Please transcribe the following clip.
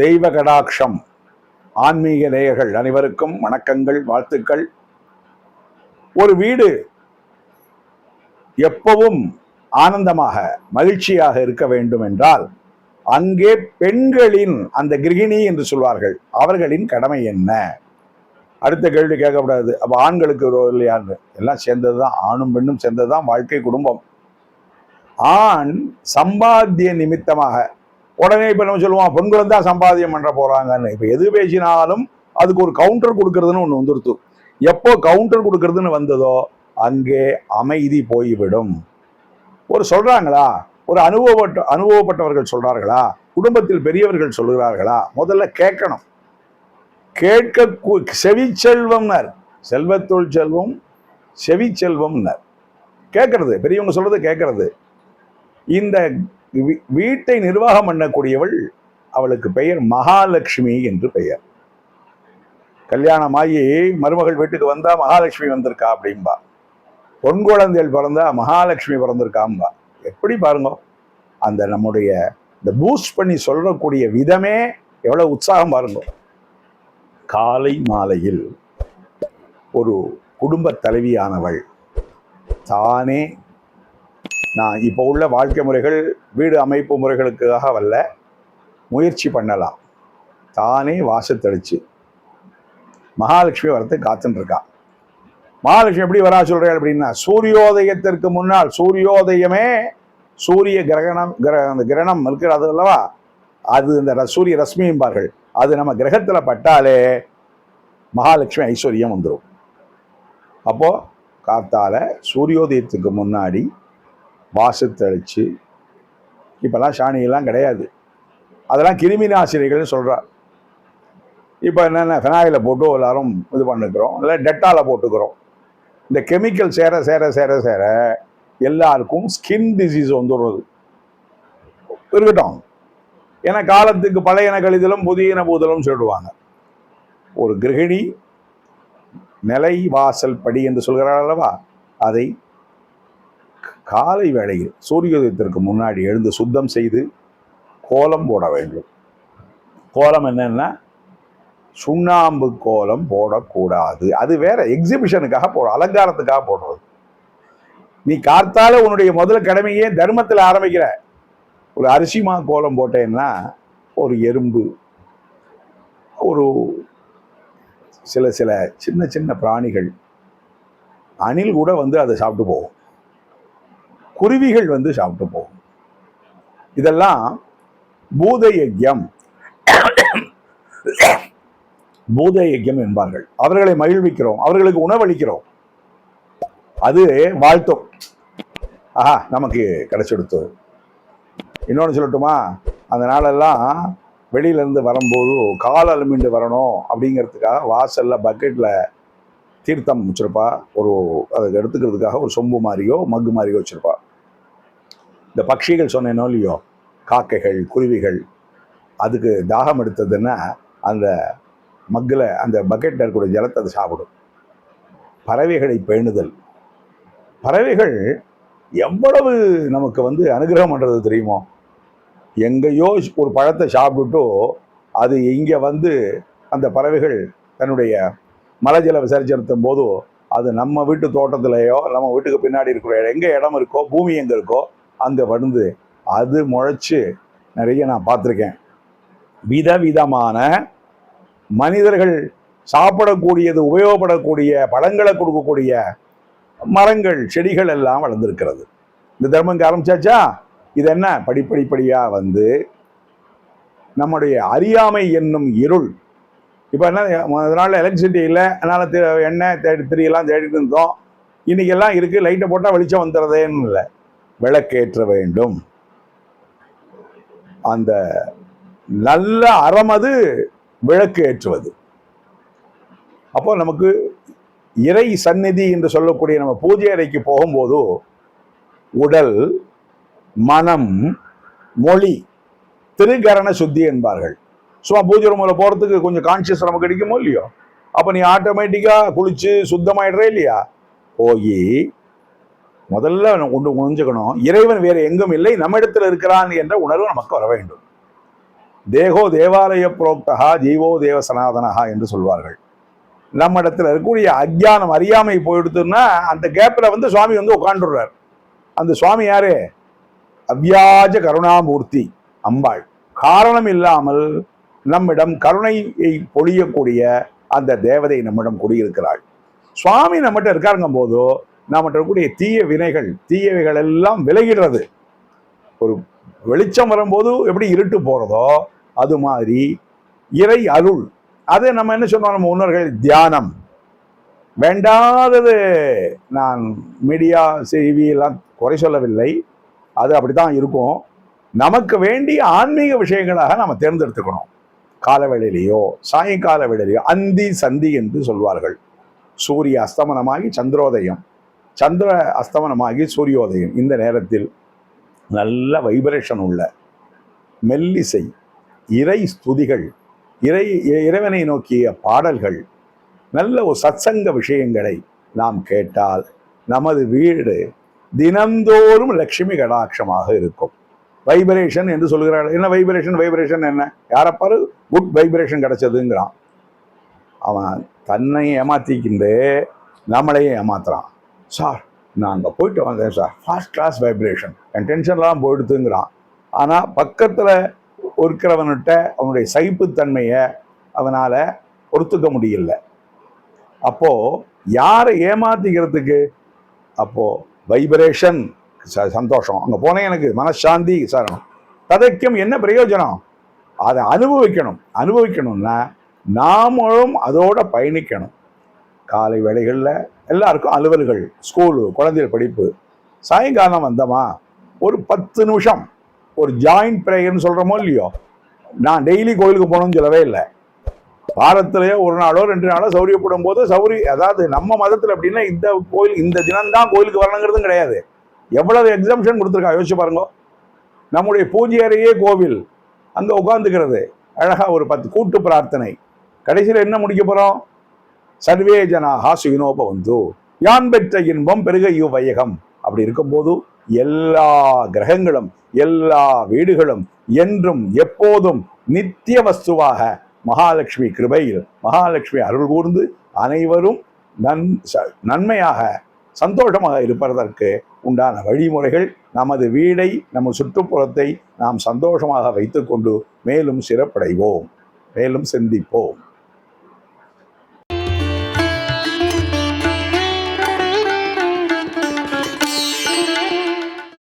தெய்வ கடாட்சம் ஆன்மீக நேயர்கள் அனைவருக்கும் வணக்கங்கள் வாழ்த்துக்கள். ஒரு வீடு எப்பவும் ஆனந்தமாக மகிழ்ச்சியாக இருக்க வேண்டும் என்றால் அங்கே பெண்களின் அந்த கிரகிணி என்று சொல்வார்கள் அவர்களின் கடமை என்ன? அடுத்த கேள்வி கேட்கக்கூடாது அப்போ ஆண்களுக்கு இல்லையான்னு எல்லாம் சேர்ந்தது தான் ஆணும் பெண்ணும் சேர்ந்தது தான் வாழ்க்கை குடும்பம். ஆண் சம்பாத்திய நிமித்தமாக உடனே இப்போ நம்ம சொல்லுவோம் பெண்களும் தான் சம்பாதியம் பண்ணுற போகிறாங்கன்னு இப்போ எது பேசினாலும் அதுக்கு ஒரு கவுண்டர் கொடுக்கறதுன்னு ஒன்று வந்துருத்து எப்போ கவுண்டர் கொடுக்கறதுன்னு வந்ததோ அங்கே அமைதி போய்விடும். ஒரு சொல்கிறாங்களா ஒரு அனுபவப்பட்ட அனுபவப்பட்டவர்கள் சொல்கிறார்களா குடும்பத்தில் பெரியவர்கள் சொல்கிறார்களா முதல்ல கேட்கணும். கேட்க செவி செவிச்செல்வம்னர் செல்வத்துள் செல்வம் செவிச்செல்வம்னர் கேட்கறது பெரியவங்க சொல்கிறது கேட்கறது. இந்த வீ- வீட்டை நிர்வாகம் பண்ணக்கூடியவள் அவளுக்கு பெயர் மகாலட்சுமி என்று பெயர். கல்யாணமாகி மருமகள் வீட்டுக்கு வந்தா மகாலட்சுமி வந்திருக்கா அப்படிம்பா. பொன் குழந்தைகள் பிறந்தா மகாலட்சுமி பிறந்திருக்காம்பா. எப்படி பாருங்க. அந்த நம்முடைய இந்த பூஸ்ட் பண்ணி சொல்லக்கூடிய விதமே எவ்வளவு உற்சாகம் பாருங்க. காலை மாலையில் ஒரு குடும்ப தலைவியானவள் தானே நான் இப்போ உள்ள வாழ்க்கை முறைகள் வீடு அமைப்பு முறைகளுக்காக வல்ல முயற்சி பண்ணலாம். தானே வாசத்தடிச்சு. மகாலட்சுமி வரத்தை காத்துன்னு மகாலட்சுமி எப்படி வரா சொல்றேன் அப்படின்னா சூரியோதயத்திற்கு முன்னால் சூரியோதயமே சூரிய கிரகணம் கிர அந்த கிரகணம் இருக்கிறது அல்லவா? அது இந்த சூரிய ரশ্மியும்பார்கள் அது நம்ம கிரகத்தில் பட்டாலே மகாலட்சுமி ஐஸ்வர்யம் வந்துடும் அப்போது காத்தால சூரியோதயத்துக்கு முன்னாடி வாசத்தளிச்சு இப்போல்லாம் சாணியெல்லாம் கிடையாது. அதெல்லாம் கிருமி நாசினிகள்னு சொல்கிறார் இப்போ என்னென்ன ஃபினாயிலை போட்டு எல்லாரும் இது பண்ணிக்கிறோம் இல்லை டெட்டால போட்டுக்கிறோம். இந்த கெமிக்கல் சேர சேர சேர சேர எல்லாருக்கும் ஸ்கின் டிசீஸ் வந்துடுறது. இருக்கட்டும். ஏன்னா காலத்துக்கு பழையன கழிதலும் புதியன பூதலும் சொல்லிடுவாங்க. ஒரு கிரகிணி நிலை வாசல் படி என்று சொல்கிறார் அல்லவா? அதை காலை வேளையில் சூரியோதயத்திற்கு முன்னாடி எழுந்து சுத்தம் செய்து கோலம் போட வேண்டும். கோலம் என்னென்னா சுண்ணாம்பு கோலம் போடக்கூடாது. அது வேற எக்ஸிபிஷனுக்காக போட அலங்காரத்துக்காக போடுறது. நீ கார்த்தால உன்னுடைய முதல் கடமையே தர்மத்தில் ஆரம்பிக்கிற. ஒரு அரிசிமா கோலம் போட்டேன்னா ஒரு எறும்பு ஒரு சில சில சின்ன சின்ன பிராணிகள் அணில் கூட வந்து அதை சாப்பிட்டு போகும். குருவிகள் வந்து சாப்பிட்டு போகும். இதெல்லாம் பூத யஜ்யம் பூத யஜ்யம் என்பார்கள். அவர்களை மகிழ்விக்கிறோம். அவர்களுக்கு உணவளிக்கிறோம். அது வாழ்த்தும். ஆஹா நமக்கு கிடைச்செடுத்து இன்னொன்று சொல்லட்டுமா? அந்த நாளெல்லாம் வெளியில இருந்து வரும்போது கால் அலுமிண்டு வரணும் அப்படிங்கிறதுக்காக வாசலில் பக்கெட்டில் தீர்த்தம் வச்சுருப்பா. ஒரு அதை எடுத்துக்கிறதுக்காக ஒரு சொம்பு மாதிரியோ மக்கு மாதிரியோ வச்சுருப்பா. இந்த பட்சிகள் சொன்னேனோ இல்லையோ காக்கைகள் குருவிகள் அதுக்கு தாகம் எடுத்ததுன்னா அந்த மக்கில் அந்த பக்கெட்டில் இருக்கக்கூடிய ஜலத்தை அது சாப்பிடும். பறவைகளை பேணுதல். பறவைகள் எவ்வளவு நமக்கு வந்து அனுகிரகம் பண்ணுறது தெரியுமோ? எங்கேயோ ஒரு பழத்தை சாப்பிட்டுட்டோ அது இங்கே வந்து அந்த பறவைகள் தன்னுடைய மலஜல விசர்ஜனத்தும் போதோ அது நம்ம வீட்டு தோட்டத்திலேயோ நம்ம வீட்டுக்கு பின்னாடி இருக்கிற எங்கே இடம் இருக்கோ பூமி எங்கே இருக்கோ அங்கே வந்து அது முளைச்சு நிறைய நான் பார்த்துருக்கேன். விதவிதமான மனிதர்கள் சாப்பிடக்கூடியது உபயோகப்படக்கூடிய பழங்களை கொடுக்கக்கூடிய மரங்கள் செடிகள் எல்லாம் வளர்ந்துருக்கிறது. இந்த தர்மம் ஆரம்பிச்சாச்சா? இது என்ன? படிப்படிப்படியாக வந்து நம்முடைய அறியாமை என்னும் இருள். இப்போ என்ன அதனால் எலக்ட்ரிசிட்டி இல்லை அதனால் தி- எண்ணெய் தேடி திரியெல்லாம் தேடிட்டு இருந்தோம். இன்றைக்கெல்லாம் இருக்குது லைட்டை போட்டால் வெளிச்சம் வந்துடுறதேன்னு இல்லை. விளக்கேற்ற வேண்டும். அந்த நல்ல அறமது விளக்கு ஏற்றுவது அப்போ நமக்கு இறை சந்நிதி என்று சொல்லக்கூடிய நம்ம பூஜை அறைக்கு போகும்போது உடல் மனம் மொழி திருகரண சுத்தி என்பார்கள். சும்மா பூஜை ரூமில் போகிறதுக்கு கொஞ்சம் கான்சியஸ் நமக்கு கிடைக்குமோ இல்லையோ? அப்போ நீ ஆட்டோமேட்டிக்காக குளிச்சு சுத்தமாயிடுறே இல்லையா? போய் முதல்ல ஒன்று புரிஞ்சுக்கணும். இறைவன் வேறு எங்கும் இல்லை நம்ம இடத்துல இருக்கிறான் என்ற உணர்வு நமக்கு வர வேண்டும். தேகோ தேவாலய புரோக்தகா ஜீவோ தேவ சனாதனஹா என்று சொல்வார்கள். நம்ம இடத்துல இருக்கக்கூடிய அஜ்ஞானம் அறியாமை போயிடுத்துன்னா அந்த கேப்பில் வந்து சுவாமி வந்து உட்காந்துடுறார் அந்த சுவாமி யாரு? அவ்யாஜ கருணாமூர்த்தி அம்பாள். காரணம் இல்லாமல் நம்மிடம் கருணையை பொழியக்கூடிய அந்த தேவதை நம்மிடம் குடியிருக்கிறாள். சுவாமி நம்மகிட்ட இருக்காருங்கும் போதோ நாம் இருக்கக்கூடிய தீய வினைகள் தீயவைகள் எல்லாம் விலகிடுறது. ஒரு வெளிச்சம் வரும்போது எப்படி இருட்டு போகிறதோ அது மாதிரி இறை அருள். அது நம்ம என்ன சொன்னோம் நம்ம முன்னோர்கள் தியானம். வேண்டாதது நான் மீடியா செய்தி எல்லாம் குறை சொல்லவில்லை. அது அப்படித்தான் இருக்கும். நமக்கு வேண்டிய ஆன்மீக விஷயங்களாக நம்ம தேர்ந்தெடுத்துக்கணும். காலவேளையிலேயோ சாயங்கால வேளையிலேயோ அந்தி சந்தி என்று சொல்வார்கள். சூரிய அஸ்தமனமாகி சந்திரோதயம். சந்திர அஸ்தமனமாகி சூரியோதயம் இந்த நேரத்தில் நல்ல வைப்ரேஷன் உள்ள மெல்லிசை இறை ஸ்துதிகள் இறை இறைவனை நோக்கிய பாடல்கள் நல்ல ஒரு சத்சங்க விஷயங்களை நாம் கேட்டால் நமது வீடு தினந்தோறும் லட்சுமி கடாட்சமாக இருக்கும். வைப்ரேஷன் என்று சொல்கிறார்கள் என்ன வைப்ரேஷன் வைப்ரேஷன் என்ன? யாரப்பாரு குட் வைப்ரேஷன் கிடைச்சதுங்கிறான். அவன் தன்னை ஏமாத்திக்கிண்டு நம்மளையும் ஏமாத்துறான். சார் நான் அங்கே போயிட்டு வந்தேன் சார். ஃபர்ஸ்ட் கிளாஸ் வைப்ரேஷன் என் டென்ஷன்லாம் போயிடுத்துங்கிறான் ஆனால் பக்கத்தில் இருக்கிறவன்கிட்ட அவனுடைய சகிப்புத்தன்மையை அவனால் பொறுத்துக்க முடியல. அப்போது யாரை ஏமாத்திக்கிறதுக்கு? அப்போது வைப்ரேஷன் சந்தோஷம். அங்கே போனேன் எனக்கு. மனசாந்தி சாரணும் ததைக்கும் என்ன பிரயோஜனம்? அதை அனுபவிக்கணும். அனுபவிக்கணும்னா நாமளும் அதோட பயணிக்கணும். காலை வேளைகளில் எல்லாருக்கும் அலுவல்கள் ஸ்கூலு குழந்தைகள் படிப்பு. சாயங்காலம் வந்தோமா? ஒரு பத்து நிமிஷம். ஒரு ஜாயிண்ட் ப்ரேயர்னு சொல்கிறோமோ இல்லையோ? நான் டெய்லி கோயிலுக்கு போகணும்னு சொல்லவே இல்லை. வாரத்திலேயோ ஒரு நாளோ ரெண்டு நாளோ சௌரியப்படும் போது சௌரி அதாவது நம்ம மதத்தில் அப்படின்னா இந்த கோயில் இந்த தினம்தான் கோயிலுக்கு வரணுங்கிறதும் கிடையாது. எவ்வளவு எக்ஸம்ஷன் கொடுத்துருக்கா? யோசிச்சு பாருங்க. நம்முடைய பூஜை அறையே கோவில். அங்கே உட்காந்துக்கிறது அழகாக ஒரு பத்து கூட்டு பிரார்த்தனை. கடைசியில் என்ன முடிக்க போகிறோம் சர்வே ஜனாகா சுயினோப வந்து யான் பெற்ற இன்பம் பெருக யு வையகம் அப்படி இருக்கும்போது எல்லா கிரகங்களும் எல்லா வீடுகளும் என்றும் எப்போதும் நித்திய வஸ்துவாக மகாலட்சுமி கிருபையில் மகாலட்சுமி அருள் கூர்ந்து அனைவரும் நன் ச- நன்மையாக சந்தோஷமாக இருப்பதற்கு உண்டான வழிமுறைகள் நமது வீடை நமது சுற்றுப்புறத்தை நாம் சந்தோஷமாக வைத்துக்கொண்டு மேலும் சிறப்படைவோம். மேலும் சிந்திப்போம்.